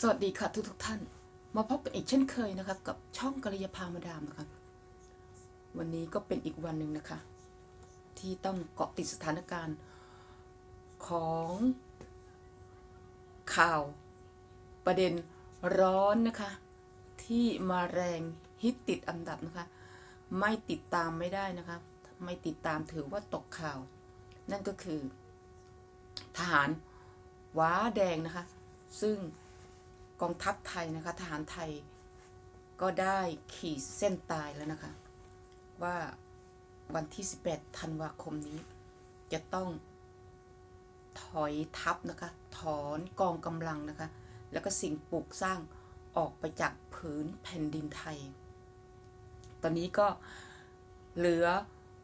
สวัสดีค่ะทุกทุกท่าน มาพบกันอีกเช่นเคยนะคะ กับช่องกริยาพามาดามนะคะ วันนี้ก็เป็นอีกวันหนึ่งนะคะ ที่ต้องเกาะติดสถานการณ์ของข่าวประเด็นร้อนนะคะ ที่มาแรงฮิตติดอันดับนะคะ ไม่ติดตามไม่ได้นะคะ ไม่ติดตามถือว่าตกข่าว นั่นก็คือ ทหารว้าแดงนะคะ ซึ่ง กองทัพไทยนะคะทหารไทยก็ได้ขีดเส้นตายแล้วนะคะ ว่าวันที่ 18 ธันวาคมนี้ จะต้องถอยทัพนะคะ ถอนกองกำลังนะคะ แล้วก็สิ่งปลูกสร้างออกไปจากผืนแผ่นดินไทย ตอนนี้ก็เหลือ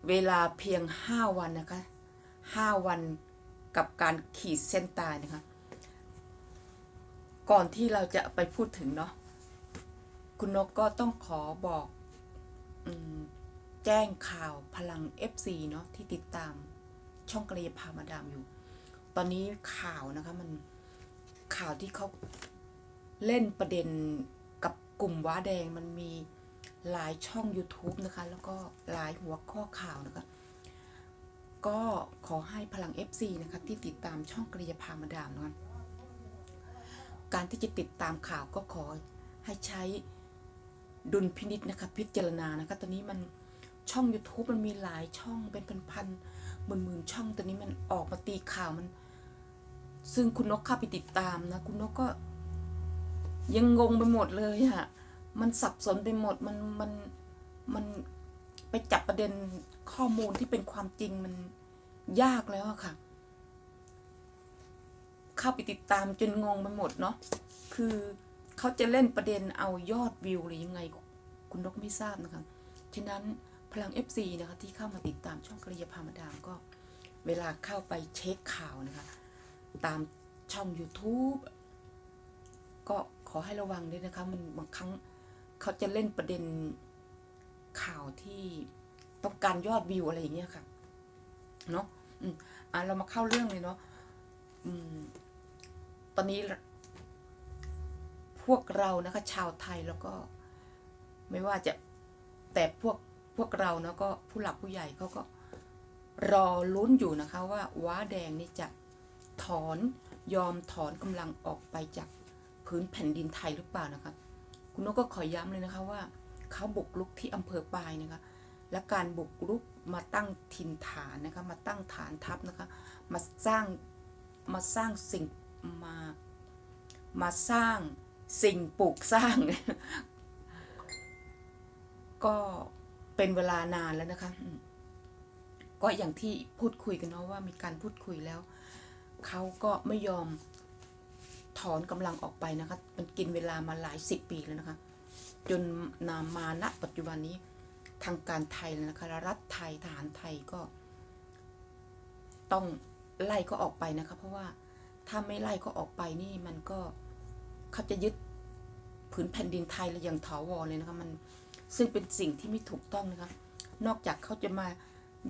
เวลาเพียง 5 วันนะคะ 5 วันกับการขีดเส้นตายนะคะ ก่อนที่เราจะไปพูดถึงเนาะคุณนกก็ต้องขอบอกอแจ้งข่าวพลัง FC เนาะที่ติดตามช่องกระยาพามาดามอยู่ ตอนนี้ข่าวนะคะมันข่าวที่เขาเล่นประเด็นกับกลุ่มว้าแดงมันมีหลายช่อง YouTube นะคะ แล้วก็หลายหัวข้อข่าวนะคะ ก็ขอให้พลัง FC นะคะที่ติดตามช่องกระยาพามาดามนะคะ การที่จะติดตามข่าวก็ขอให้ใช้ดุลพินิษนะคะ พิจารณานะคะตอนนี้มันช่อง YouTube มันมีหลายช่องเป็นพันๆหมื่นๆช่องตอนนี้มันออกมาตีข่าวมัน ซึ่งคุณนกเข้าไปติดตามนะ คุณนกก็ ยังงงไปหมดเลยอะมันสับสนไปหมดมันมันมันไปจับประเด็นข้อมูลที่เป็นความจริงมันยากแล้วอะค่ะ เข้าไปติดตามจนงงไปหมดเนาะคือเขาจะเล่นประเด็นเอายอดวิวหรือยังไงคุณนกไม่ทราบนะคะฉะนั้นพลัง FC นะคะที่เข้ามาติดตามช่องกระยาพามาดามก็เวลาเข้าไปเช็คข่าวนะคะ ตามช่อง YouTube ก็ขอให้ระวังด้วยนะคะ มันบางครั้งเขาจะเล่นประเด็นข่าวที่ต้องการยอดวิวอะไรอย่างเงี้ยค่ะ เนาะอะเรามาเข้าเรื่องเลยเนาะอืม ตอนนี้พวกเรานะคะชาวไทยแล้วก็ไม่ว่าจะแต่พวกพวกเราเนาะก็ผู้หลักผู้ใหญ่เขาก็รอลุ้นอยู่นะคะว่าว้าแดงนี่จะถอนยอมถอนกำลังออกไปจากพื้นแผ่นดินไทยหรือเปล่านะคะ คุณนกก็ขอย้ำเลยนะคะว่าเขาบุกรุกที่อำเภอปายนะคะ และการบุกรุกมาตั้งถิ่นฐานนะคะ มาตั้งฐานทัพนะคะ มาสร้างมาสร้างสิ่ง มามาสร้างสิ่งปลูกสร้าง ก็เป็นเวลานานแล้วนะคะ ก็อย่างที่พูดคุยกันเนาะว่ามีการพูดคุยแล้ว เขาก็ไม่ยอมถอนกำลังออกไปนะคะ มันกินเวลามาหลายสิบปีแล้วนะคะ จนนามาณปัจจุบันนี้ทางการไทยแล้วนะคะ รัฐไทยทหารไทยก็ ต้องไล่ก็ออกไปนะคะ เพราะว่า ถ้าไม่ไล่ก็ออกไปนี่มันก็เขาจะยึดผืนแผ่นดินไทยเลยอย่างถาวรเลยนะคะมันซึ่งเป็นสิ่งที่ไม่ถูกต้องนะคะนอกจากเขาจะมา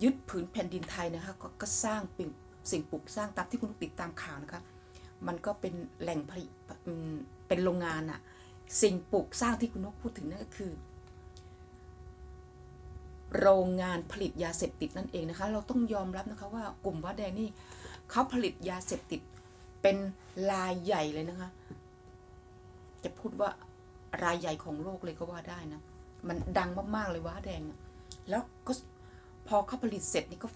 ยึดผืนแผ่นดินไทยนะคะก็ก็สร้างเป็นสิ่งปลูกสร้างตามที่คุณติดตามข่าวนะคะมันก็เป็นแหล่งผลิตเป็นโรงงานอะสิ่งปลูกสร้างที่คุณนกพูดถึงนั่นก็คือ โรงงานผลิตยาเสพติดนั่นเองนะคะ เราต้องยอมรับนะคะว่ากลุ่มวัดแดงนี่เขาผลิตยาเสพติด เป็นรายใหญ่เลยนะคะ จะพูดว่ารายใหญ่ของโลกเลยก็ว่าได้นะ มันดังมากๆเลยว้าแดงอะแล้วก็พอเขาผลิตเสร็จนี่ก็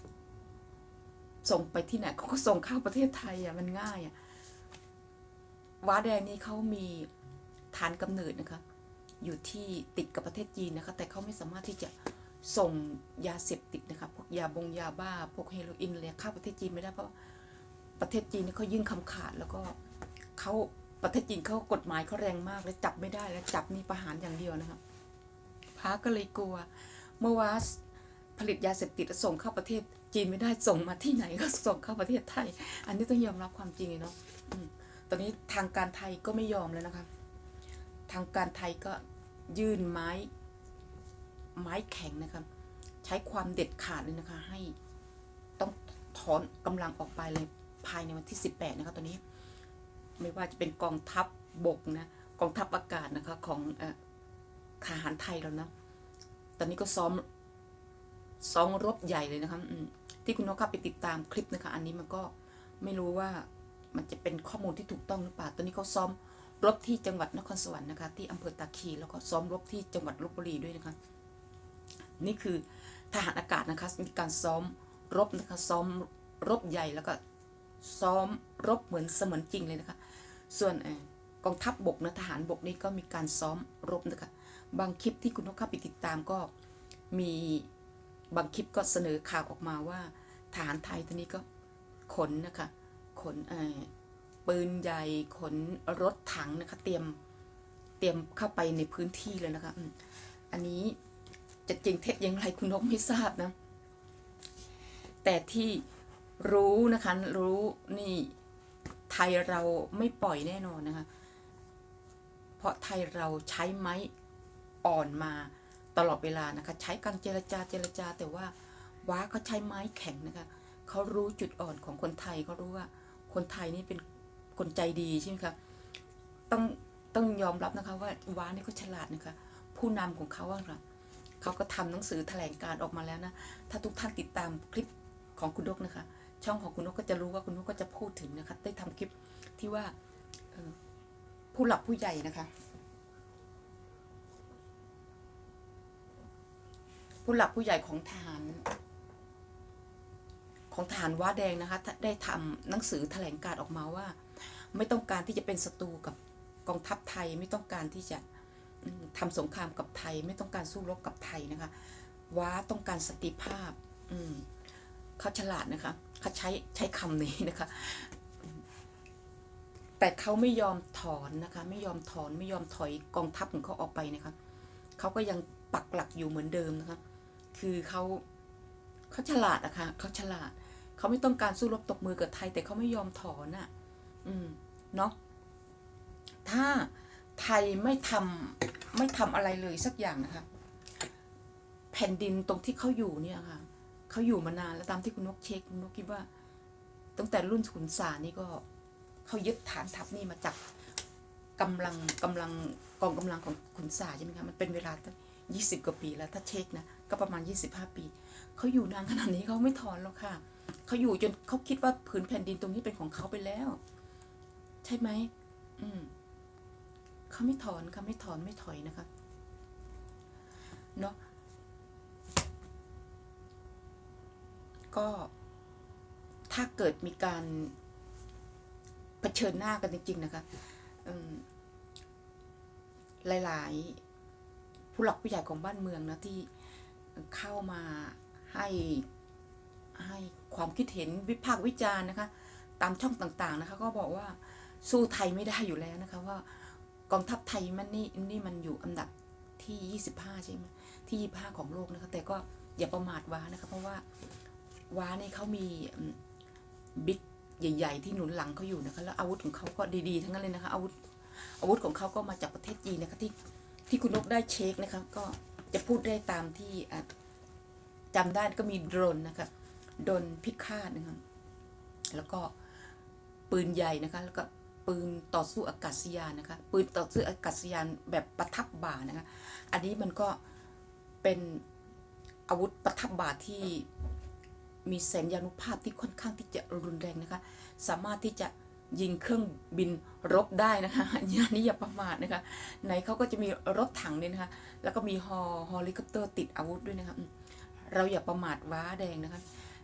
ส่งไปที่ไหนเขาก็ส่งเข้าประเทศไทยอะมันง่ายอะว้าแดงนี่เขามีฐานกำเนิดนะคะ อยู่ที่ติดกับประเทศจีนนะคะ แต่เขาไม่สามารถที่จะส่งยาเสพติดนะคะ พวกยาบงยาบ้า พวกเฮโรอีนอะไรเข้าประเทศจีนไม่ได้เพราะ ประเทศจีนเขายื่นคำขาดแล้วก็เขาประเทศจีนเขากฎหมายเขาแรงมากเลยจับไม่ได้แล้วจับนี่ประหารอย่างเดียวนะคะพระก็เลยกลัว เมื่อว่าผลิตยาเสพติดส่งเข้าประเทศจีนไม่ได้ส่งมาที่ไหนก็ส่งเข้าประเทศไทย อันนี้ต้องยอมรับความจริงเลยเนาะตอนนี้ทางการไทยก็ไม่ยอมแล้วนะคะ ทางการไทยก็ยื่นไม้ไม้แข็งนะคะใช้ความเด็ดขาดเลยนะคะ ให้ต้องถอนกำลังออกไปเลย ภายในวันที่ 18 นะคะตอนนี้ ไม่ว่าจะเป็นกองทัพบกนะ กองทัพอากาศนะคะของอทหารไทยเรานะ ตอนนี้ก็ซ้อม ซ้อมรบใหญ่เลยนะคะที่คุณนกเข้าไปติดตามคลิปนะคะ อันนี้มันก็ไม่รู้ว่ามันจะเป็นข้อมูลที่ถูกต้องหรือเปล่า ตอนนี้เขาซ้อมรบที่จังหวัดนครสวรรค์นะคะ ที่อำเภอตาคีแล้วก็ซ้อมรบที่จังหวัดลบบุรีด้วยนะคะ นี่คือทหารอากาศนะคะมีการซ้อมรบนะคะซ้อมรบใหญ่แล้วก็ ซ้อมรบเหมือนเสมือนจริงเลยนะคะ ส่วนกองทัพบบกนะทหารบกนี่ก็มีการซ้อมรบนะคะ บางคลิปที่คุณนกเข้าไปติดตามก็มีบางคลิปก็เสนอข่าวออกมาว่าทหารไทยตอนนี้ก็ขนนะคะขนปืนใหญ่ขนรถถังนะคะ เตรียมเตรียมเข้าไปในพื้นที่เลยนะคะอันนี้จะจริงเท็จอย่างไรคุณนกไม่ทราบนะ แต่ที่ รู้นะคะรู้นี่ไทยเราไม่ปล่อยแน่นอนนะคะ เพราะไทยเราใช้ไม้อ่อนมาตลอดเวลานะคะ ใช้การเจรจาเจรจา แต่ว่าว้าเขาใช้ไม้แข็งนะคะเขารู้จุดอ่อนของคนไทยเขารู้ว่าคนไทยนี่เป็นคนใจดีใช่ไหมคะต้องต้องยอมรับนะคะว่าว้านี่เขาฉลาดนะคะผู้นำของเขาว่าเขาก็ทำหนังสือแถลงการออกมาแล้วนะถ้าทุกท่านติดตามคลิปของคุณนกนะคะ ช่องของคุณนกก็จะรู้ว่าคุณนกก็จะพูดถึงนะคะ ได้ทำคลิปที่ว่าออผู้หลักผู้ใหญ่นะคะ ผู้หลักผู้ใหญ่ของทหารของทหารว้าแดงนะคะ ได้ทำหนังสือแถลงการ์ออกมาว่า ไม่ต้องการที่จะเป็นศัตรูกับกองทัพไทย ไม่ต้องการที่จะอืมทำสงครามกับไทย ไม่ต้องการสู้รบกับไทยนะคะว้าต้องการสติภาพ อืม เขาฉลาดนะคะเขาใช้ใช้คำนี้นะคะ แต่เขาไม่ยอมถอนนะคะ ไม่ยอมถอนไม่ยอมถอยกองทัพของเขาออกไปนะคะเขาก็ยังปักหลักอยู่เหมือนเดิมนะคะ คือเขาเขาฉลาดอะคะเขาฉลาดเขาไม่ต้องการสู้รบตบมือกับไทย แต่เขาไม่ยอมถอนอะอืมเนาะถ้าไทยไม่ทำไม่ทำอะไรเลยสักอย่างนะคะ แผ่นดินตรงที่เขาอยู่เนี่ยค่ะ เขาอยู่มานานแล้วตามที่คุณนกเช็คคุณนกคิดว่า ตั้งแต่รุ่นขุนสานี่ก็เขายึดฐานทัพนี่มาจากกำลังกำลังกองกำลังของขุนสาใช่ไหมคะมันเป็นเวลาตั้งยี่สิบกว่าปีแล้วถ้าเช็คนะก็ประมาณยี่สิบห้าปีเขาอยู่นานขนาดนี้เขาไม่ถอนหรอกค่ะเขาอยู่จนเขาคิดว่าผืนแผ่นดินตรงนี้เป็นของเขาไปแล้ว ใช่ไหมอืมเขาไม่ถอนเขาไม่ถอนไม่ถอยนะคะเนาะ ก็ถ้าเกิดมีการเผชิญหน้ากันจริง ๆ นะคะหลาย ๆ ผู้หลักผู้ใหญ่ของบ้านเมืองนะที่เข้ามาให้ให้ความคิดเห็นวิพากษ์วิจารณ์นะคะ ตามช่องต่าง ๆ นะคะ ก็บอกว่าสู้ไทยไม่ได้อยู่แล้วนะคะ ว่ากองทัพไทยมันนี่นี่มันอยู่อันดับที่ 25 ใช่ไหมที่ 25 ของโลกนะคะ แต่ก็อย่าประมาทว้านะคะ เพราะว่า ว้าเนี่ยเขามีบิ๊กใหญ่ ๆ ที่หนุนหลังเขาอยู่นะคะแล้วอาวุธของเขาก็ดีๆทั้งนั้นเลยนะคะอาวุธอาวุธของเขาก็มาจากประเทศจีนนะคะที่ที่คุณนกได้เช็คนะคะก็จะพูดได้ตามที่อะจำได้ก็มีโดรนนะคะโดรนพิฆาตนะคะแล้วก็ปืนใหญ่นะคะแล้วก็ปืนต่อสู้อากาศยานนะคะปืนต่อสู้อากาศยานแบบประทับบ่านะคะอันนี้มันก็เป็นอาวุธประทับบ่าที่ มีแสนยานุภาพที่ค่อนข้างที่จะรุนแรงนะคะ สามารถที่จะยิงเครื่องบินรบได้นะคะอันนี้อย่าประมาทนะคะในเขาก็จะมีรถถังเนี่ยนะคะ แล้วก็มีฮอฮอลิคอปเตอร์ติดอาวุธด้วยนะคะเราอย่าประมาทว้าแดงนะคะ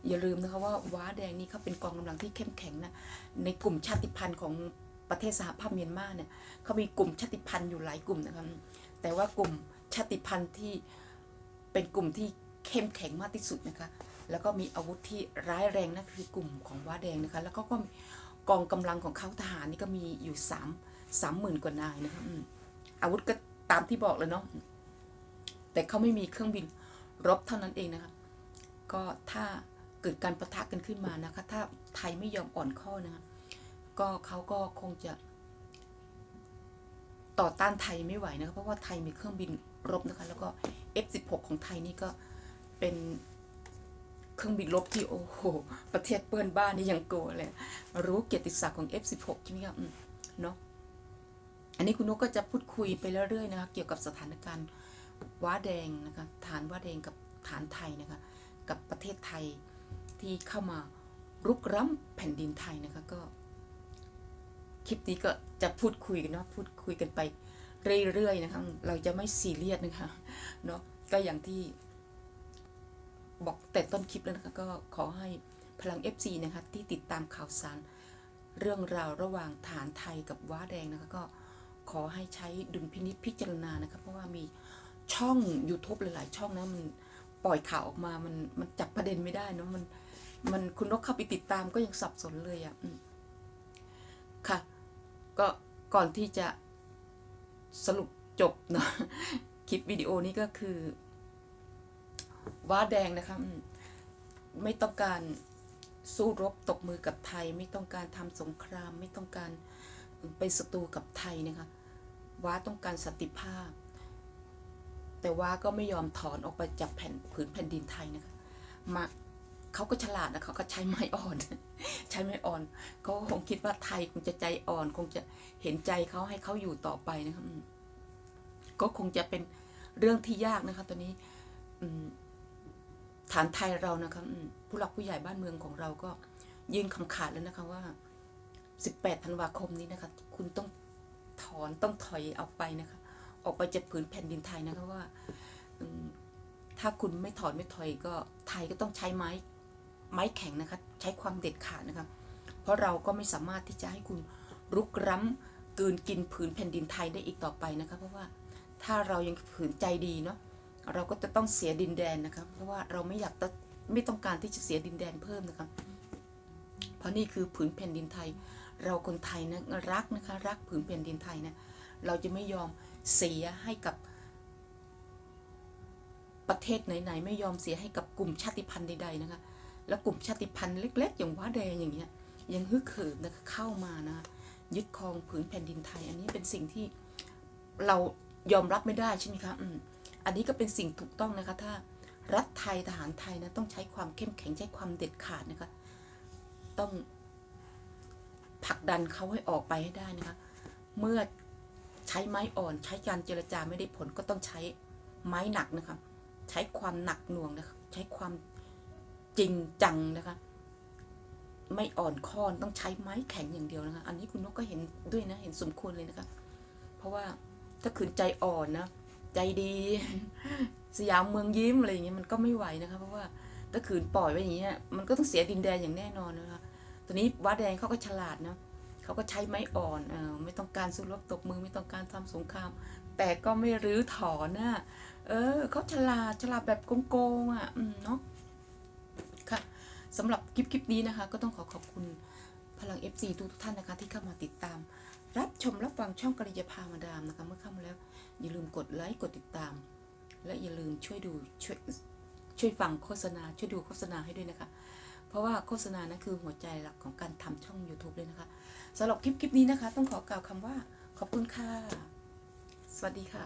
อย่าลืมนะคะว่าว้าแดงนี่เขาเป็นกองกำลังที่เข้มแข็งนะในกลุ่มชาติพันธุ์ของประเทศสหภาพเมียนมาเนี่ยเขามีกลุ่มชาติพันธุ์อยู่หลายกลุ่มนะคะแต่ว่ากลุ่มชาติพันธุ์ที่เป็นกลุ่มที่ เข้มแข็งมากที่สุดนะคะ แล้วก็มีอาวุธที่ร้ายแรงนะคือกลุ่มของว้าแดงนะคะ แล้วก็ก็กองกำลังของเขาทหารนี่ก็มีอยู่สามสามหมื่นกว่านายนะคะอาวุธก็ตามที่บอกเลยเนาะแต่เขาไม่มีเครื่องบินรบเท่านั้นเองนะคะ ก็ถ้าเกิดการประทะกันขึ้นมานะคะ ถ้าไทยไม่ยอมอ่อนข้อนะคะ ก็เขาก็คงจะ ต่อต้านไทยไม่ไหวนะคะ เพราะว่าไทยมีเครื่องบินรบนะคะ แล้วก็ F16 ของไทยนี่ก็ เป็นเครื่องบินรบที่โอ้โห ประเทศเปื้อนบ้านนี่ยังกลัวเลย รู้เกียรติศักดิ์ของ F16 ใช่ไหมครับเนาะอันนี้คุณนกก็จะพูดคุยไปเรื่อยๆนะคะเกี่ยวกับสถานการณ์ว้าแดงนะคะฐานว้าแดงกับฐานไทยนะคะกับประเทศไทยที่เข้ามารุกร้ำแผ่นดินไทยนะคะก็ คลิปนี้ก็จะพูดคุยกันเนาะพูดคุยกันไปเรื่อยๆนะคะเราจะไม่ซีเรียสนะคะเนาะก็อย่างที่ บอกแต่ต้นคลิปแล้วนะคะก็ขอให้พลัง FC นะคะที่ติดตามข่าวสารเรื่องราวระหว่างฐานไทยกับว้าแดงนะคะก็ขอให้ใช้ดุลพินิจพิจารณานะคะเพราะว่ามีช่อง YouTube หลาย ๆ ช่องนะมันปล่อยข่าวออกมา มันมันจับประเด็นไม่ได้นะมันมันคุณนกเข้าไปติดตามก็ยังสับสนเลยอะ่ะค่ะ ก็ก่อนที่จะสรุปจบเนาะคลิปวิดีโอนี้ก็คือ ว้าแดงนะคะไม่ต้องการสู้รบตบมือกับไทย ไม่ต้องการทำสงคราม ไม่ต้องการเป็นศัตรูกับไทยนะคะว้าต้องการสันติภาพ แต่ว่าก็ไม่ยอมถอนออกไปจากแผ่นผืนแผ่นดินไทยนะคะมาเขาก็ฉลาดนะเขาก็ใช้ไม้อ่อน ใช้ไม้อ่อนเขาคงคิดว่าไทยคงจะใจอ่อน คงจะเห็นใจเขาให้เขาอยู่ต่อไปนะคะอืมก็คงจะเป็นเรื่องที่ยากนะคะตอนนี้อืม ฐานไทยเรานะคะผู้หลักผู้ใหญ่บ้านเมืองของเราก็ยื่นคำขาดแล้วนะคะว่า 18ธันวาคมนี้นะคะ คุณต้องถอนต้องถอยออกไปนะคะ ออกไปจากผืนแผ่นดินไทยนะคะว่าถ้าคุณไม่ถอนไม่ถอยก็ไทยก็ต้องใช้ไม้ไม้แข็งนะคะ ใช้ความเด็ดขาดนะคะ เพราะเราก็ไม่สามารถที่จะให้คุณรุกร้ำกลืนกินผืนแผ่นดินไทยได้อีกต่อไปนะคะ เพราะว่าถ้าเรายังผืนใจดีเนาะ เราก็จะต้องเสียดินแดนนะคะเพราะว่าเราไม่อยากไม่ต้องการที่จะเสียดินแดนเพิ่มนะคะเพราะนี่คือผืนแผ่นดินไทย เราคนไทยนะรักนะคะ รักผืนแผ่นดินไทยนะเราจะไม่ยอมเสียให้กับประเทศไหนๆไม่ยอมเสียให้กับกลุ่มชาติพันธุ์ใดๆนะคะ แล้วกลุ่มชาติพันธุ์เล็ก ๆ อย่างว้าแดงอย่างเงี้ยยังฮึกเหิมนะคะเข้ามานะยึดครองผืนแผ่นดินไทย อันนี้เป็นสิ่งที่เรายอมรับไม่ได้ใช่ไหมคะอืม อันนี้ก็เป็นสิ่งถูกต้องนะคะ ถ้ารัฐไทยทหารไทยนะต้องใช้ความเข้มแข็งใช้ความเด็ดขาดนะคะ ต้องผลักดันเขาให้ออกไปให้ได้นะคะ เมื่อใช้ไม้อ่อนใช้การเจรจาไม่ได้ผลก็ต้องใช้ไม้หนักนะคะ ใช้ความหนักหน่วงนะคะ ใช้ความจริงจังนะคะ ไม่อ่อนค้อนต้องใช้ไม้แข็งอย่างเดียวนะคะ อันนี้คุณนกก็เห็นด้วยนะ เห็นสมควรเลยนะคะ เพราะว่าถ้าขืนใจอ่อนนะ ใจดี สยามเมืองยิ้มอะไรอย่างเงี้ยมันก็ไม่ไหวนะคะเพราะว่าถ้าขืนปล่อยไว้อย่างเงี้ยมันก็ต้องเสียดินแดนอย่างแน่นอนนะคะตอนนี้ว้าแดงเขาก็ฉลาดนะเขาก็ใช้ไม้อ่อนเออไม่ต้องการสู้รบตบมือไม่ต้องการทำสงคราม แต่ก็ไม่รื้อถอนนะเออเขาฉลาดฉลาดแบบโกงๆอะอืมเนาะค่ะสำหรับคลิปคลิปนี้นะคะ ก็ต้องขอขอบคุณพลัง FC ทุกท่านนะคะที่เข้ามาติดตาม ชมรับฟังช่องกริยาพามาดามนะคะเมื่อเข้ามาแล้ว อย่าลืมกดไลค์กดติดตาม และอย่าลืมช่วยดูช่วยช่วยฟังโฆษณา ช่วยดูโฆษณาให้ด้วยนะคะ เพราะว่าโฆษณานั้นคือหัวใจหลักของการทำช่อง YouTube เลยนะคะสำหรับคลิปคลิปนี้นะคะ ต้องขอกล่าวคำว่าขอบคุณค่ะ สวัสดีค่ะ